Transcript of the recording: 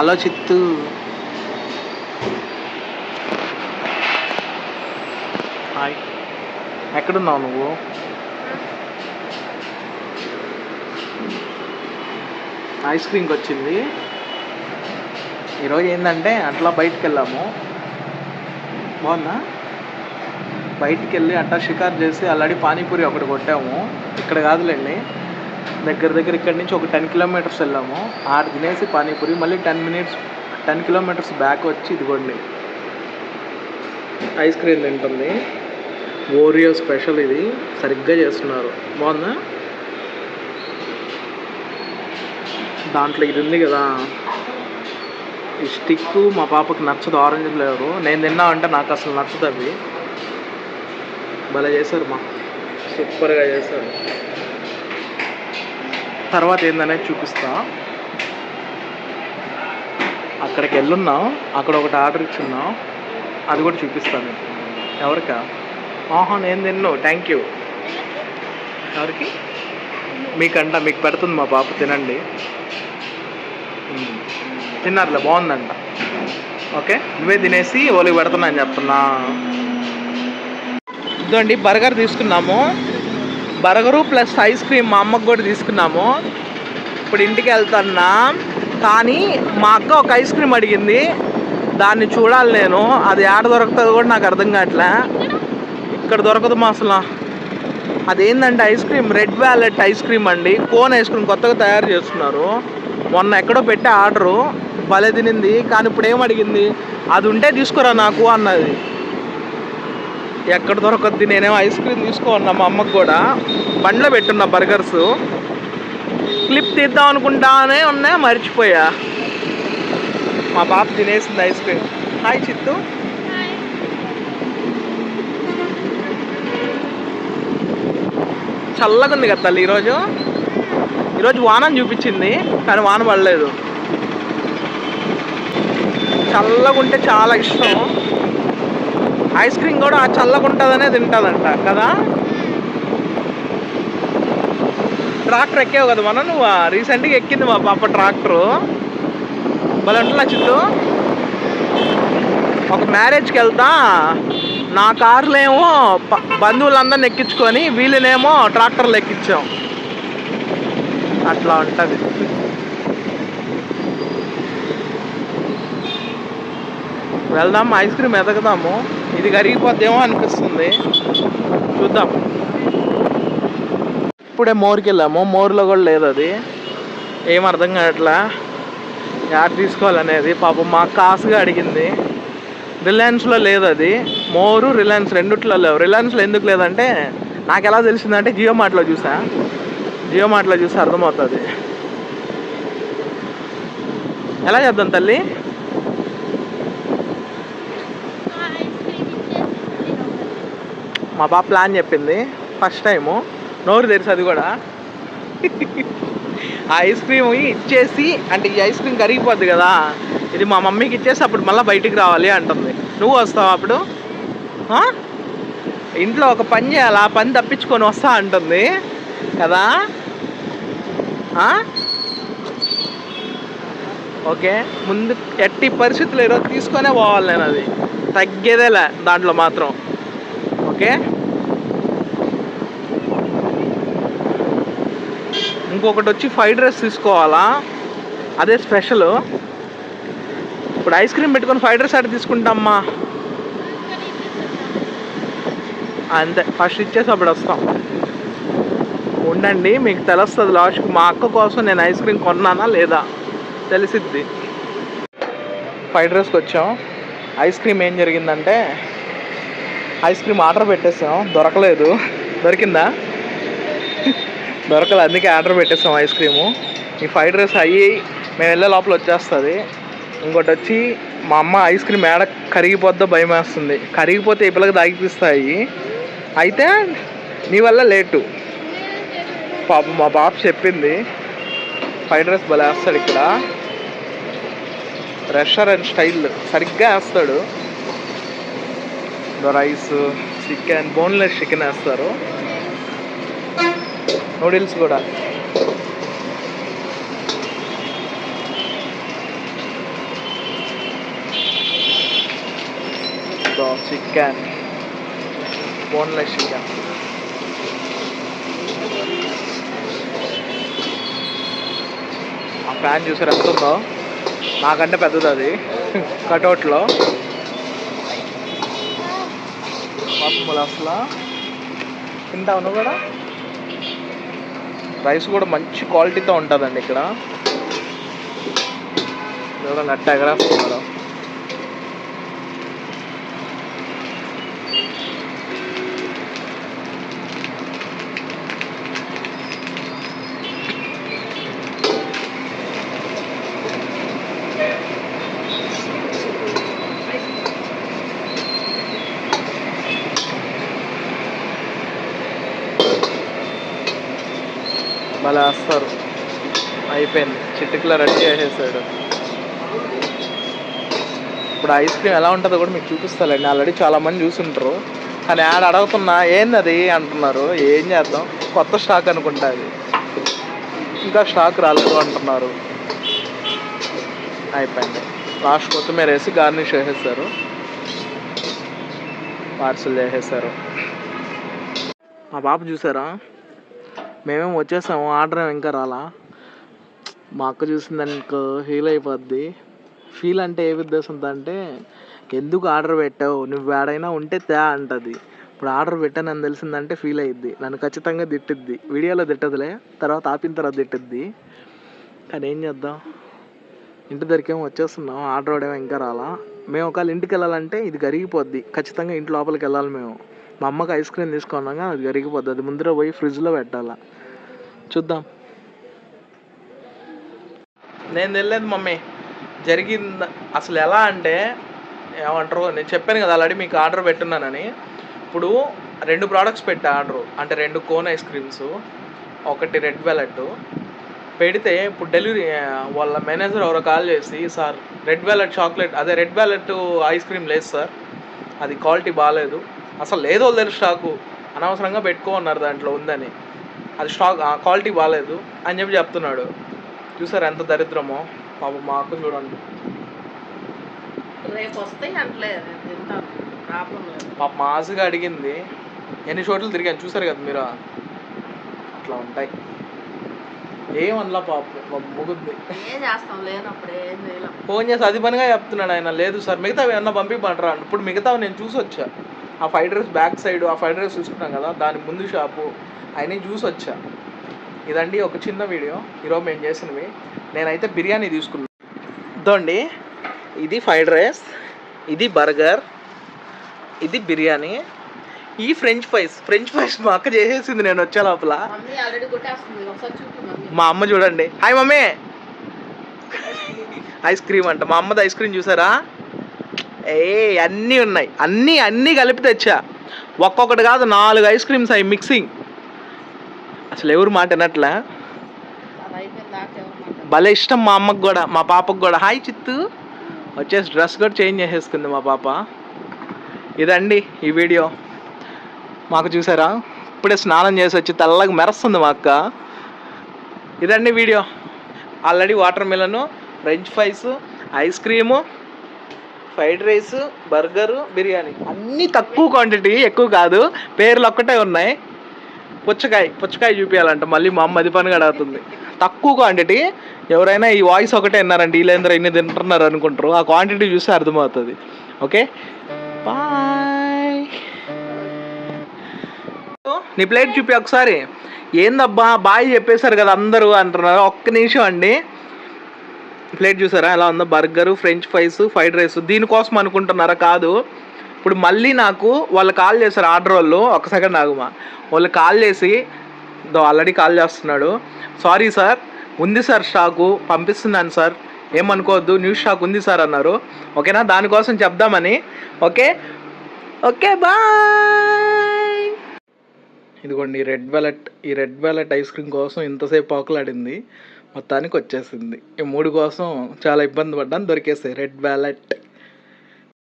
Hello చిత్తు hi. ఎక్కడున్నావు నువ్వు? ఐస్ క్రీమ్కి వచ్చింది. ఈరోజు ఏంటంటే అట్లా బయటికి వెళ్ళాము బాగుందా? బయటికి వెళ్ళి అట్లా షికారు చేసి ఆల్రెడీ పానీపూరి ఒకటి కొట్టాము. ఇక్కడ కాదులేండి. దగ్గర దగ్గర ఇక్కడ నుంచి ఒక టెన్ కిలోమీటర్స్ వెళ్ళాము. ఆడ తినేసి పానీపూరి మళ్ళీ ten minutes ten kilometres back వచ్చి ఇదిగోండి. ఐస్ క్రీమ్ తింటుంది. ఓరియో స్పెషల్ ఇది. సరిగ్గా చేస్తున్నారు. బాగుందా? దాంట్లో ఇది ఉంది కదా. ఈ స్టిక్ మా పాపకి నచ్చదు ఆరెంజ్ ఫ్లేవరు నేను తిన్నా అంటే నాకు అసలు నచ్చదు అవి. భలే చేశారు మా. సూపర్గా చేశారు. తర్వాత ఏందనేది చూపిస్తా. అక్కడికి వెళ్ళున్నాం. అక్కడ ఒకటి ఆర్డర్ ఇచ్చున్నాం. అది కూడా చూపిస్తాను ఎవరికా? ఆహా నేను తిన్నావు థ్యాంక్ యూ ఎవరికి? మీకంట మీకు పెడుతుంది మా పాప తినండి. తిన్నారులే బాగుందంట. ఓకే? నువ్వే తినేసి ఓలికి పెడుతున్నా అని చెప్తున్నా. ఇదండి బర్గర్ తీసుకున్నాము. బర్గరు ప్లస్ ఐస్ క్రీమ్ మా అమ్మకు కూడా తీసుకున్నాము. ఇప్పుడు ఇంటికి వెళ్తున్నా. కానీ మా అక్క ఒక ఐస్ క్రీమ్ అడిగింది. దాన్ని చూడాలి నేను. అది ఆడ దొరుకుతుంది కూడా నాకు అర్థం కావట్లే. ఇక్కడ దొరకదు మా అసలు. అదేంటంటే ice cream red velvet ice cream అండి. కోన్ ఐస్ క్రీమ్ కొత్తగా తయారు చేస్తున్నారు. మొన్న ఎక్కడో పెట్టే ఆర్డరు. భలే తినింది. కానీ ఇప్పుడు ఏం అడిగింది? అది ఉంటే తీసుకురా నాకు అన్నది. ఎక్కడ దొరకద్ది? నేనేమో ఐస్ క్రీమ్ తీసుకోన్నా మా అమ్మకు కూడా. బండ్లో పెట్టున్నా బర్గర్స్ క్లిప్ తీద్దాం అనుకుంటానే ఉన్నా మర్చిపోయా. మా పాప తినేసింది ఐస్ క్రీమ్ హాయ్ చిత్తు. చల్లగా ఉంది కదా తల్లి ఈరోజు? ఈరోజు వానం చూపించింది కానీ వాన పడలేదు. చల్లగా ఉంటే చాలా ఇష్టం. ఐస్ క్రీమ్ కూడా ఆ చల్లగా ఉంటుందనే తింటుందంట కదా? ట్రాక్టర్ ఎక్కావు కదా మనం? నువ్వు రీసెంట్గా ఎక్కింది మా పాప ట్రాక్టరు. బలంటున్నా చిత్తు. ఒక మ్యారేజ్కి వెళ్తా నా కార్లో ఏమో బంధువులందరిని ఎక్కించుకొని వీళ్ళనేమో ట్రాక్టర్లు ఎక్కించాం. అట్లా ఉంటుంది. వెళ్దాం ఐస్ క్రీమ్ ఎదగదాము. ఇది కరిగిపోద్దేమో అనిపిస్తుంది. చూద్దాం. ఇప్పుడే మోరుకి వెళ్ళాము. మోర్లో కూడా లేదు అది. ఏం అర్థం కావట్లా? యాడ్ తీసుకోవాలనేది? పాపం మా కాసుగా అడిగింది. రిలయన్స్లో లేదు అది. మోరు రిలయన్స్ రెండుట్లో లేవు. రిలయన్స్లో ఎందుకు లేదంటే నాకు ఎలా తెలిసిందంటే జియో మార్ట్లో చూసా. జియో మార్ట్లో చూసి అర్థమవుతుంది. ఎలా చేద్దాం తల్లి? మా పాప ప్లాన్ చెప్పింది. First time. నోరు తెరిచి అది కూడా. ఆ ఐస్ క్రీమ్ ఇచ్చేసి అంటే ఈ ఐస్ క్రీమ్ కరిగిపోద్ది కదా. ఇది మా మమ్మీకి ఇచ్చేసి అప్పుడు మళ్ళీ బయటికి రావాలి అంటుంది. నువ్వు వస్తావు అప్పుడు? ఇంట్లో ఒక పని చేయాలి ఆ పని తప్పించుకొని వస్తా అంటుంది. కదా? ఓకే. ముందు ఎట్టి పరిస్థితులు ఈరోజు తీసుకొనే పోవాలి నేను అది. తగ్గేదేలే దాంట్లో మాత్రం. ఓకే. ఇంకొకటి వచ్చి ఫ్రైడ్ రైస్ తీసుకోవాలా? అదే స్పెషల్. ఇప్పుడు ఐస్ క్రీమ్ పెట్టుకొని ఫ్రైడ్ రైస్ అటు తీసుకుంటామ్మా. అంతే ఫస్ట్ ఇచ్చేసి అప్పుడు వస్తాం. ఉండండి మీకు తెలుస్తుంది లాస్ట్కి మా అక్క కోసం నేను ఐస్ క్రీమ్ కొన్నానా లేదా? తెలిసిద్ది. ఫ్రైడ్ రైస్కి వచ్చాం. ఐస్ క్రీమ్ ఏం జరిగిందంటే ఐస్ క్రీమ్ ఆర్డర్ పెట్టేసాం. దొరకలేదు. దొరికిందా? దొరకలేదు. అందుకే ఆర్డర్ పెట్టేసాం ఐస్ క్రీము. ఈ ఫ్రైడ్ రైస్ అయ్యి మేము వెళ్ళే లోపల వచ్చేస్తుంది. ఇంకోటి వచ్చి మా అమ్మ ఐస్ క్రీమ్ ఏడ కరిగిపోద్దో భయం వేస్తుంది. కరిగిపోతే ఈ పిల్లకి తాగిపిస్తాయి. అయితే నీ వల్ల లేటు. పాప మా బాబు చెప్పింది. ఫ్రైడ్ రైస్ భలే వేస్తాడు ఇక్కడ. రెస్టారెంట్ స్టైల్ సరిగ్గా వేస్తాడు. రైస్ చికెన్ బోన్లెస్ చికెన్ వేస్తారు. నూడిల్స్ కూడా. Chicken boneless chicken. ఆ ఫ్యాన్ చూసారు ఎంత ఉందో? నాకంటే పెద్దది అది. కటౌట్లో. పాపం తింటావు నువ్వు కూడా? రైస్ కూడా మంచి క్వాలిటీతో ఉంటుందండి ఇక్కడ. ఎవరో నట్ట భలే వేస్తారు. అయిపోయింది. చిటికలో రెడీ చేసేసాడు. ఇప్పుడు ఐస్ క్రీమ్ ఎలా ఉంటుందో కూడా మీకు చూపిస్తాలండి. ఆల్రెడీ చాలా మంది చూసుంటారు. కానీ యాడ్ అడుగుతున్నా ఏంది అది? అంటున్నారు. ఏం చేద్దాం? కొత్త స్టాక్ అనుకుంటా అది. ఇంకా స్టాక్ రాలేదు అంటున్నారు. అయిపోయింది. లాస్ట్ కొత్తిమీర వేసి గార్నిష్ చేసేసారు. పార్సల్ చేసేసారు. మా పాప చూసారా? మేమేం వచ్చేసాము ఆర్డర్ ఇంకా రాలా? మా అక్క చూసిందనుకో ఫీల్ అయిపోద్ది. ఫీల్ అంటే ఏ ఉద్దేశంతో అంటే ఎందుకు ఆర్డర్ పెట్టావు? నువ్వు ఏడైనా ఉంటే తే అంటది. ఇప్పుడు ఆర్డర్ పెట్టానని తెలిసిందంటే ఫీల్ అయ్యిద్ది నన్ను ఖచ్చితంగా తిట్టిద్ది. వీడియోలో తిట్టదులే తర్వాత ఆపిన తర్వాత తిట్టిద్ది. కానీ ఏం చేద్దాం? ఇంటి దగ్గరికేమో వచ్చేస్తున్నాం ఆర్డర్ ఇవ్వడం ఇంకా రాలా. మేము ఒకవేళ ఇంటికి వెళ్ళాలంటే ఇది కరిగిపోద్ది. ఖచ్చితంగా ఇంటి లోపలికి వెళ్ళాలి మేము. మా అమ్మకి ఐస్ క్రీమ్ తీసుకున్నాక అది కరిగిపోద్ది అది ముందర పోయి ఫ్రిడ్జ్లో పెట్టాలా. చూద్దాం. నేను తెలియదు మమ్మీ. జరిగింది అసలు ఎలా అంటే ఏమంటారు నేను చెప్పాను కదా ఆల్రెడీ మీకు ఆర్డర్ పెట్టున్నానని. ఇప్పుడు రెండు ప్రోడక్ట్స్ పెట్టా ఆర్డర్. అంటే రెండు కోన్ ఐస్ క్రీమ్స్ ఒకటి రెడ్ వెలెట్ పెడితే ఇప్పుడు డెలివరీ వాళ్ళ మేనేజర్ ఎవరో కాల్ చేసి సార్ రెడ్ వెలెట్ చాక్లెట్ అదే రెడ్ వెలెట్ ఐస్ క్రీమ్ లేదు సార్. అది క్వాలిటీ బాగాలేదు అసలు లేదో తెలుసు స్టాకు అనవసరంగా పెట్టుకో అన్నారు దాంట్లో ఉందని. అది స్టాక్ క్వాలిటీ బాగాలేదు అని చెప్పి చెప్తున్నాడు. చూసారు ఎంత దరిద్రమో. పాప మా అక్క చూడండి. రేపు వస్తాయి పాప మాసుగా అడిగింది. ఎన్ని చోట్ల తిరిగాను చూసారు కదా మీరు? అట్లా ఉంటాయి. ఏమనలా పాప పాప ముగుద్ది ఫోన్ చేసి అది పనిగా చెప్తున్నాడు ఆయన. లేదు సార్ మిగతా ఏమన్నా పంపిమంటారా ఇప్పుడు మిగతా నేను చూసి వచ్చా. ఆ ఫ్రైడ్ రైస్ బ్యాక్ సైడ్ ఆ ఫ్రైడ్ రైస్ చూసుకున్నాం కదా దాని ముందు షాపు ఆయన చూసి వచ్చా. ఇదండి ఒక చిన్న వీడియో. ఈరోజు మేము చేసినవి. నేనైతే బిర్యానీ తీసుకున్నాను ఇదండి. ఇది ఫ్రైడ్ రైస్ ఇది బర్గర్ ఇది బిర్యానీ. ఈ ఫ్రెంచ్ ఫ్రైస్ ఫ్రెంచ్ ఫ్రైస్ మా అక్క చేసేసింది నేను వచ్చే లోపల. మా అమ్మ చూడండి. Hi mummy. ఐస్ క్రీమ్ అంట. మా అమ్మది ఐస్ క్రీమ్ చూసారా? ఏ అన్నీ ఉన్నాయి. అన్నీ అన్నీ కలిపి తెచ్చా. ఒక్కొక్కటి కాదు నాలుగు ఐస్ క్రీమ్స్ అవి మిక్సింగ్. అసలు ఎవరు మాట వినట్లే? భలే ఇష్టం మా అమ్మకు కూడా మా పాపకు కూడా. హాయ్ చిత్తు. వచ్చేసి డ్రెస్ కూడా చేంజ్ చేసేసుకుంది మా పాప. ఇదండి ఈ వీడియో. మాకు చూసారా? ఇప్పుడే స్నానం చేసి వచ్చి తెల్లగా మెరుస్తుంది మా అక్క. ఇదండి video. Already water మిలను french fries ice cream fried rice burger biryani. అన్నీ తక్కువ క్వాంటిటీ ఎక్కువ కాదు. పేర్లు ఒక్కటే ఉన్నాయి. పుచ్చకాయ పుచ్చకాయ చూపించాలంట మళ్ళీ మా అమ్మ అది పని అడుగుతుంది. తక్కువ క్వాంటిటీ ఎవరైనా ఈ వాయిస్ ఒకటే విన్నారండి వీళ్ళందరూ ఇన్ని తింటున్నారు అనుకుంటారు. ఆ క్వాంటిటీ చూస్తే అర్థమవుతుంది. ఓకే బాయ్ నీ ప్లేట్ చూపి ఒకసారి. ఏందబ్బా? బాయ్ చెప్పేశారు కదా అందరూ అంటున్నారు. ఒక్క నిమిషం అండి. ప్లేట్ చూసారా? ఎలా ఉందో? Burger french fries fried rice. దీనికోసం అనుకుంటున్నారా? కాదు. ఇప్పుడు మళ్ళీ నాకు వాళ్ళు కాల్ చేశారు ఆర్డర్ వాళ్ళు. ఒక సెకండ్ ఆగుమా? వాళ్ళు కాల్ చేసి ఆల్రెడీ కాల్ చేస్తున్నాడు. Sorry sir. ఉంది సార్ స్టాకు. పంపిస్తున్నాను సార్. ఏమనుకోవద్దు. న్యూ స్టాక్ ఉంది సార్ అన్నారు. ఓకేనా? దానికోసం చెప్దామని. ఓకే? Okay bye! ఇదిగోండి ఈ రెడ్ వెలెట్ ఈ రెడ్ వెలెట్ ఐస్ క్రీమ్ కోసం ఇంతసేపు పోకలాడింది మొత్తానికి వచ్చేసింది. ఈ మూడు కోసం చాలా ఇబ్బంది పడ్డాను. దొరికేసాయి. Red wallet